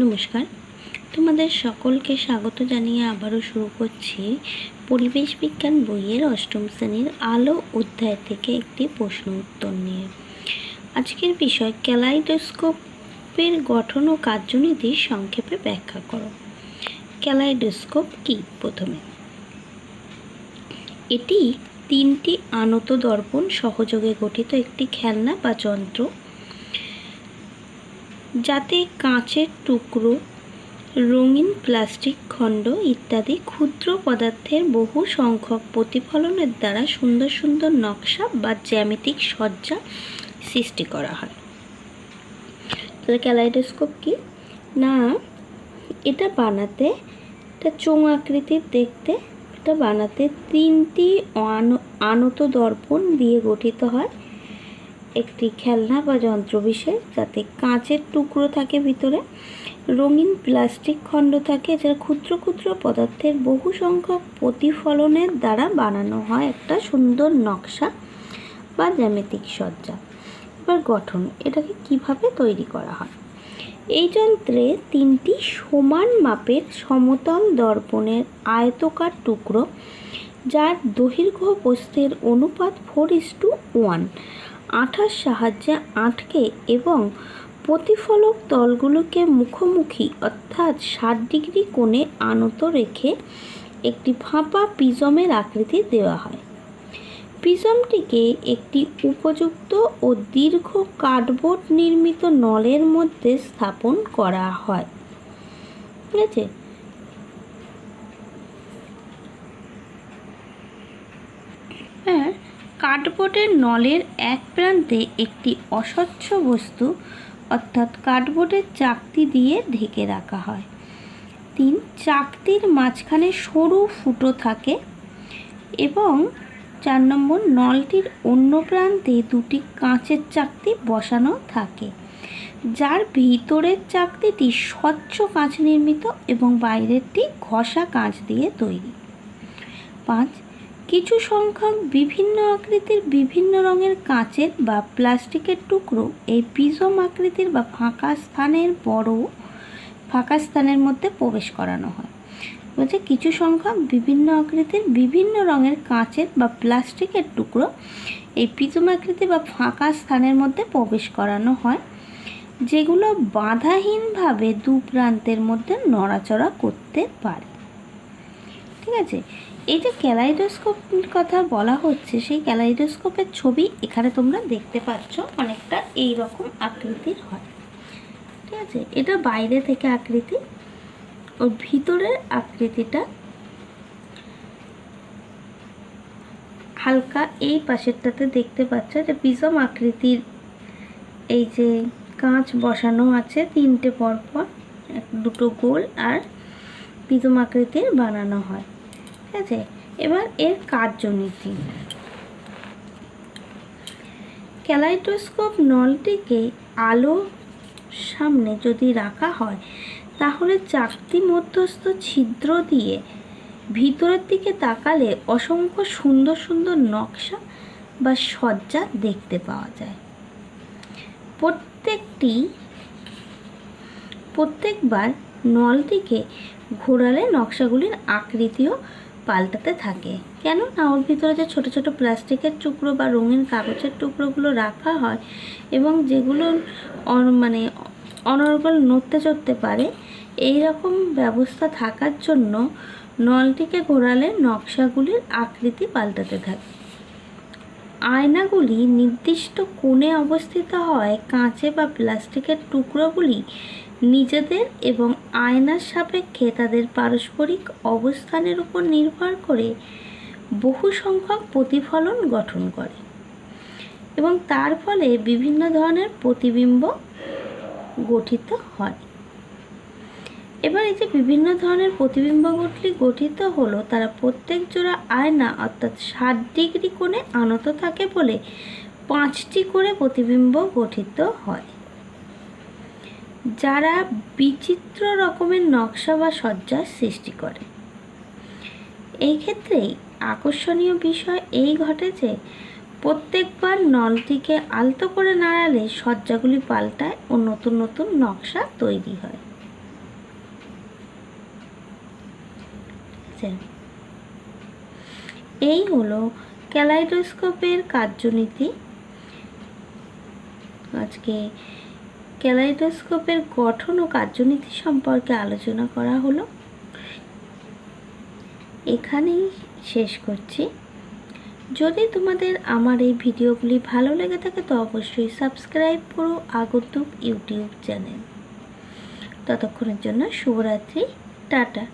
নমস্কার। তোমাদের সকলকে স্বাগত জানিয়ে আবারও শুরু করছি পরিবেশ বিজ্ঞান বইয়ের অষ্টম শ্রেণির আলো অধ্যায় থেকে একটি প্রশ্ন উত্তর নিয়ে। আজকের বিষয়, ক্যালাইডোস্কোপের গঠন ও কার্যনীতি সংক্ষেপে ব্যাখ্যা করো। ক্যালাইডোস্কোপ কি প্রথমে? এটি তিনটি আনত দর্পণ সহযোগে গঠিত একটি খেলনা বা যন্ত্র যাতে কাঁচের টুকরো, রঙিন প্লাস্টিক খণ্ড ইত্যাদি ক্ষুদ্র পদার্থের বহু সংখ্যক প্রতিফলনের দ্বারা সুন্দর সুন্দর নকশা বা জ্যামিতিক সজ্জা সৃষ্টি করা হয়। তাহলে ক্যালাইডোস্কোপ কি? না, এটা বানাতে, এটা চোঙ আকৃতির দেখতে, এটা বানাতে তিনটি আন- আনত দর্পণ দিয়ে গঠিত হয়। একটি খেলনা বা যন্ত্র বিশেষ যাতে কাঁচের টুকরো থাকে ভিতরে, রঙিন প্লাস্টিক খণ্ড থাকে যার ক্ষুদ্র ক্ষুদ্র পদার্থের বহু সংখ্যক প্রতিফলনের দ্বারা বানানো হয় একটা সুন্দর নকশা বা জ্যামিতিক সজ্জা। এবার গঠন, এটাকে কীভাবে তৈরি করা হয়? এই যন্ত্রে তিনটি সমান মাপের সমতল দর্পণের আয়তকার টুকরো, যার দৈর্ঘ্য প্রস্থের অনুপাত ফোর ইস টু ওয়ান আঠার সাহায্যে আটকে এবং প্রতিফলক তলগুলোকে মুখোমুখি, অর্থাৎ ষাট ডিগ্রি কোণে আনত রেখে একটি ফাঁপা পিজমের আকৃতি দেওয়া হয়। পিজমটিকে একটি উপযুক্ত ও দীর্ঘ কার্ডবোর্ড নির্মিত নলের মধ্যে স্থাপন করা হয়। ঠিক আছে? হ্যাঁ কার্ডবোর্ডের নলের এক প্রান্তে একটি অস্বচ্ছ বস্তু, অর্থাৎ কার্ডবোর্ডের চাকতি দিয়ে ঢেকে রাখা হয়। তিন, চাকতির মাঝখানে সরু ফুটো থাকে এবং চার নম্বর, নলটির অন্য প্রান্তে দুটি কাঁচের চাকতি বসানো থাকে, যার ভিতরের চাকতিটি স্বচ্ছ কাঁচ নির্মিত এবং বাইরেরটি ঘষা কাঁচ দিয়ে তৈরি। পাঁচ কিছু সংখ্যক বিভিন্ন আকৃতির বিভিন্ন রঙের কাঁচের বা প্লাস্টিকের টুকরো এই পিজম আকৃতির বা ফাঁকা স্থানের বড়, ফাঁকা স্থানের মধ্যে প্রবেশ করানো হয়। বলছে কিছু সংখ্যক বিভিন্ন আকৃতির বিভিন্ন রঙের কাঁচের বা প্লাস্টিকের টুকরো এই পিজম আকৃতি বা ফাঁকা স্থানের মধ্যে প্রবেশ করানো হয়, যেগুলো বাধাহীনভাবে দু প্রান্তের মধ্যে নড়াচড়া করতে পারে। ঠিক আছে? এই যে ক্যালাইডোস্কোপ কথা বলা হচ্ছে, সেই ক্যালাইডোস্কোপের ছবি এখানে তোমরা দেখতে পাচ্ছ, অনেকটা এই রকম আকৃতির হয়। ঠিক আছে? এটা বাইরে থেকে আকৃতি, ওর ভিতরের আকৃতিটা হালকা এই পাশেরটাতে দেখতে পাচ্ছ, যে পিজম আকৃতির এই যে কাঁচ বসানো আছে, তিনটে পরপর দুটো গোল, আর পিজম আকৃতির বানানো হয়। আছে? এবার এর কার্যনীতি। ক্যালাইডোস্কোপ নলটিকে আলো সামনে যদি রাখা হয়, তাহলে চাকতি মধ্যস্থ ছিদ্র দিয়ে ভিতরের দিকে তাকালে অসংখ্য সুন্দর সুন্দর নকশা বা সজ্জা দেখতে পাওয়া যায়। প্রত্যেকটি, প্রত্যেকবার নলটিকে ঘোরালে নকশাগুলির আকৃতিও পাল্টাতে থাকে। কেন? না ওর ভিতরে যে ছোট ছোট প্লাস্টিকের টুকরো বা রঙিন কাগজের টুকরোগুলো রাখা হয় এবং যেগুলো মানে অনর্গল নড়তে চড়তে পারে এই রকম ব্যবস্থা থাকার জন্য নলটিকে ঘোরালে নকশাগুলির আকৃতি পাল্টাতে থাকে। আয়নাগুলি নির্দিষ্ট কোণে অবস্থিত হয় কাঁচে বা প্লাস্টিকের টুকরোগুলি নিজেদের এবং আয়নার সাপেক্ষে তাদের পারস্পরিক অবস্থানের উপর নির্ভর করে বহু সংখ্যক প্রতিফলন গঠন করে। এবং তার ফলে বিভিন্ন ধরনের প্রতিবিম্ব গঠিত হয়। এবার এই যে বিভিন্ন ধরনের প্রতিবিম্বগুলি গঠিত হলো, তারা প্রত্যেক জোড়া আয়না অর্থাৎ ষাট ডিগ্রি কোণে আনত থাকে বলে পাঁচটি করে প্রতিবিম্ব গঠিত হয়। যারা বিচিত্র রকমের নকশা বা সজ্জার সৃষ্টি করে। এই ক্ষেত্রেই আকর্ষণীয় বিষয় এই ঘটে যে, প্রত্যেকবার নলটিকে আলতো করে নাড়ালে সজ্জাগুলি পাল্টায় ও নতুন নতুন নকশা তৈরি হয়। আচ্ছা। এই হলো ক্যালাইডোস্কোপের কার্যনীতি। আজকে ক্যালাইডোস্কোপের গঠন ও কার্যনীতি সম্পর্কে আলোচনা করা হলো। এখানেই শেষ করছি। যদি তোমাদের আমার এই ভিডিওগুলি ভালো লেগে থাকে, তো অবশ্যই সাবস্ক্রাইব করো আগন্তুক ইউটিউব চ্যানেল। ততক্ষণের জন্য শুভরাত্রি, টাটা।